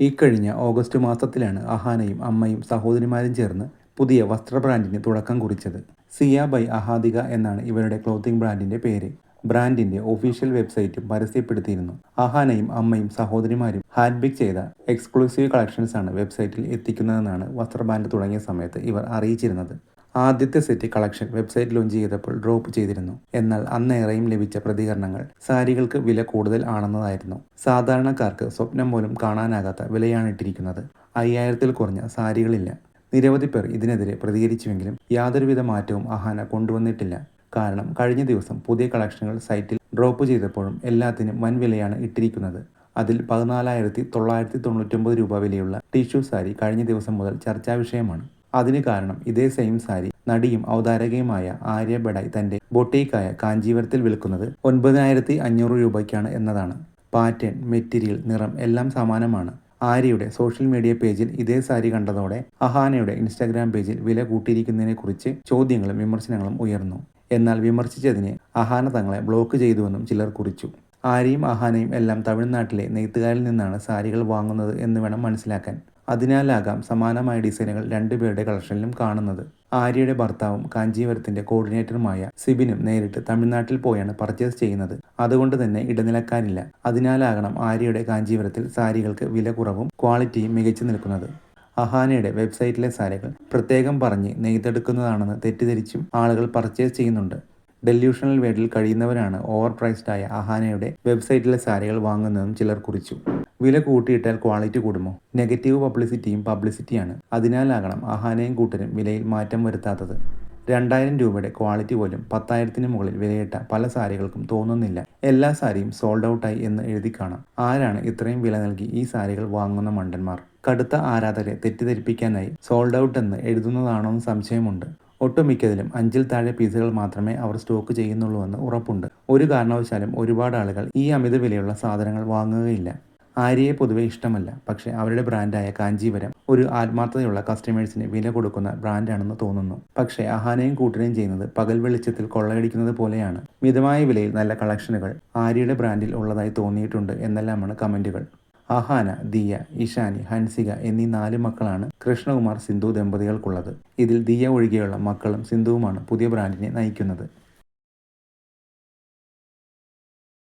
ഇക്കഴിഞ്ഞ ഓഗസ്റ്റ് മാസത്തിലാണ് അഹാനയും അമ്മയും സഹോദരിമാരും ചേർന്ന് പുതിയ വസ്ത്ര ബ്രാൻഡിന് തുടക്കം കുറിച്ചത്. സിയ ബൈ അഹാദിക എന്നാണ് ഇവരുടെ ക്ലോത്തിംഗ് ബ്രാൻഡിന്റെ പേര്. ബ്രാൻഡിന്റെ ഒഫീഷ്യൽ വെബ്സൈറ്റും പരസ്യപ്പെടുത്തിയിരുന്നു. അഹാനയും അമ്മയും സഹോദരിമാരും ഹാൻഡ് പിക്ക് ചെയ്ത എക്സ്ക്ലൂസീവ് കളക്ഷൻസ് ആണ് വെബ്സൈറ്റിൽ എത്തിക്കുന്നതെന്നാണ് വസ്ത്ര ബ്രാൻഡ് തുടങ്ങിയ സമയത്ത് ഇവർ അറിയിച്ചിരുന്നത്. ആദ്യത്തെ സെറ്റ് കളക്ഷൻ വെബ്സൈറ്റ് ലോഞ്ച് ചെയ്തപ്പോൾ ഡ്രോപ്പ് ചെയ്തിരുന്നു. എന്നാൽ അന്നേറെയും ലഭിച്ച പ്രതികരണങ്ങൾ സാരികൾക്ക് വില കൂടുതൽ ആണെന്നതായിരുന്നു. സാധാരണക്കാർക്ക് സ്വപ്നം പോലും കാണാനാകാത്ത വിലയാണ് ഇട്ടിരിക്കുന്നത്. അയ്യായിരത്തിൽ കുറഞ്ഞ സാരികളില്ല. നിരവധി പേർ ഇതിനെതിരെ പ്രതികരിച്ചുവെങ്കിലും യാതൊരുവിധ മാറ്റവും അഹാന കൊണ്ടുവന്നിട്ടില്ല. കാരണം കഴിഞ്ഞ ദിവസം പുതിയ കളക്ഷനുകൾ സൈറ്റിൽ ഡ്രോപ്പ് ചെയ്തപ്പോഴും എല്ലാത്തിനും വൻ വിലയാണ് ഇട്ടിരിക്കുന്നത്. അതിൽ പതിനാലായിരത്തി തൊള്ളായിരത്തി തൊണ്ണൂറ്റൊമ്പത് രൂപ വിലയുള്ള ടിഷ്യൂ സാരി കഴിഞ്ഞ ദിവസം മുതൽ ചർച്ചാ വിഷയമാണ് അതിന് കാരണം ഇതേ സെയിം സാരി നടിയും അവതാരകയുമായ ആര്യ ബഡായ് തന്റെ ബൊട്ടീക്കായ കാഞ്ചീപുരത്തിൽ വിൽക്കുന്നത് ഒൻപതിനായിരത്തി അഞ്ഞൂറ് രൂപയ്ക്കാണ് എന്നതാണ്. പാറ്റേൺ മെറ്റീരിയൽ നിറം എല്ലാം സമാനമാണ്. ആര്യയുടെ സോഷ്യൽ മീഡിയ പേജിൽ ഇതേ സാരി കണ്ടതോടെ അഹാനയുടെ ഇൻസ്റ്റാഗ്രാം പേജിൽ വില കൂട്ടിയിരിക്കുന്നതിനെ കുറിച്ച് ചോദ്യങ്ങളും വിമർശനങ്ങളും ഉയർന്നു. എന്നാൽ വിമർശിച്ചതിന് അഹാന തങ്ങളെ ബ്ലോക്ക് ചെയ്തുവെന്നും ചിലർ കുറിച്ചു. ആര്യയും അഹാനയും എല്ലാം തമിഴ്നാട്ടിലെ നെയ്ത്തുകാരിൽ നിന്നാണ് സാരികൾ വാങ്ങുന്നത് എന്ന് വേണം മനസ്സിലാക്കാൻ. അതിനാലാകാം സമാനമായ ഡിസൈനുകൾ രണ്ടുപേരുടെ കളക്ഷനിലും കാണുന്നത്. ആര്യയുടെ ഭർത്താവും കാഞ്ചീപുരത്തിന്റെ കോർഡിനേറ്ററുമായ സിബിനും നേരിട്ട് തമിഴ്നാട്ടിൽ പോയാണ് പർച്ചേസ് ചെയ്യുന്നത്. അതുകൊണ്ട് തന്നെ ഇടനിലക്കാരില്ല. അതിനാലാകണം ആര്യയുടെ കാഞ്ചീപുരത്തിൽ സാരികൾക്ക് വില കുറവും ക്വാളിറ്റിയും മികച്ചു നിൽക്കുന്നത്. അഹാനയുടെ വെബ്സൈറ്റിലെ സാരികൾ പ്രത്യേകം പറഞ്ഞ് നെയ്തെടുക്കുന്നതാണെന്ന് തെറ്റിദ്ധരിച്ചും ആളുകൾ പർച്ചേസ് ചെയ്യുന്നുണ്ട്. ഡെല്യൂഷണൽ വേഡിൽ കഴിയുന്നവരാണ് ഓവർ പ്രൈസ്ഡായ അഹാനയുടെ വെബ്സൈറ്റിലെ സാരികൾ വാങ്ങുന്നതെന്നും ചിലർ കുറിച്ചു. വില കൂട്ടിയിട്ടാൽ ക്വാളിറ്റി കൂടുമോ? നെഗറ്റീവ് പബ്ലിസിറ്റിയും പബ്ലിസിറ്റിയാണ് അതിനാലാകണം അഹാനയും കൂട്ടരും വിലയിൽ മാറ്റം വരുത്താത്തത്. രണ്ടായിരം രൂപയുടെ ക്വാളിറ്റി പോലും പത്തായിരത്തിന് മുകളിൽ വിലയിട്ട പല സാരികൾക്കും തോന്നുന്നില്ല. എല്ലാ സാരിയും സോൾഡ് ഔട്ടായി എന്ന് എഴുതി കാണാം. ആരാണ് ഇത്രയും വില നൽകി ഈ സാരികൾ വാങ്ങുന്ന മണ്ടന്മാർ? കടുത്ത ആരാധകരെ തെറ്റിദ്ധരിപ്പിക്കാനായി സോൾഡ് ഔട്ട് എന്ന് എഴുതുന്നതാണോ എന്ന് സംശയമുണ്ട്. ഒട്ടുമിക്കതിലും അഞ്ചിൽ താഴെ പീസുകൾ മാത്രമേ അവർ സ്റ്റോക്ക് ചെയ്യുന്നുള്ളൂ എന്ന് ഉറപ്പുണ്ട്. ഒരു കാരണവശാലും ഒരുപാട് ആളുകൾ ഈ അമിത വിലയുള്ള സാധനങ്ങൾ വാങ്ങുകയില്ല. ആര്യയെ പൊതുവെ ഇഷ്ടമല്ല. പക്ഷേ അവരുടെ ബ്രാൻഡായ കാഞ്ചീവരം ഒരു ആത്മാർത്ഥതയുള്ള കസ്റ്റമേഴ്സിന് വില കൊടുക്കുന്ന ബ്രാൻഡാണെന്ന് തോന്നുന്നു. പക്ഷേ അഹാനയും കൂട്ടിനെയും ചെയ്യുന്നത് പകൽ വെളിച്ചത്തിൽ കൊള്ളയടിക്കുന്നത് പോലെയാണ്. മിതമായ വിലയിൽ നല്ല കളക്ഷനുകൾ ആര്യയുടെ ബ്രാൻഡിൽ ഉള്ളതായി തോന്നിയിട്ടുണ്ട് എന്നെല്ലാമാണ് കമന്റുകൾ അഹാന ദിയ ഇഷാനി ഹൻസിക എന്നീ നാല് മക്കളാണ് കൃഷ്ണകുമാർ സിന്ധു ദമ്പതികൾക്കുള്ളത്. ഇതിൽ ദിയ ഒഴികെയുള്ള മക്കളും സിന്ധുവുമാണ് പുതിയ ബ്രാൻഡിനെ നയിക്കുന്നത്.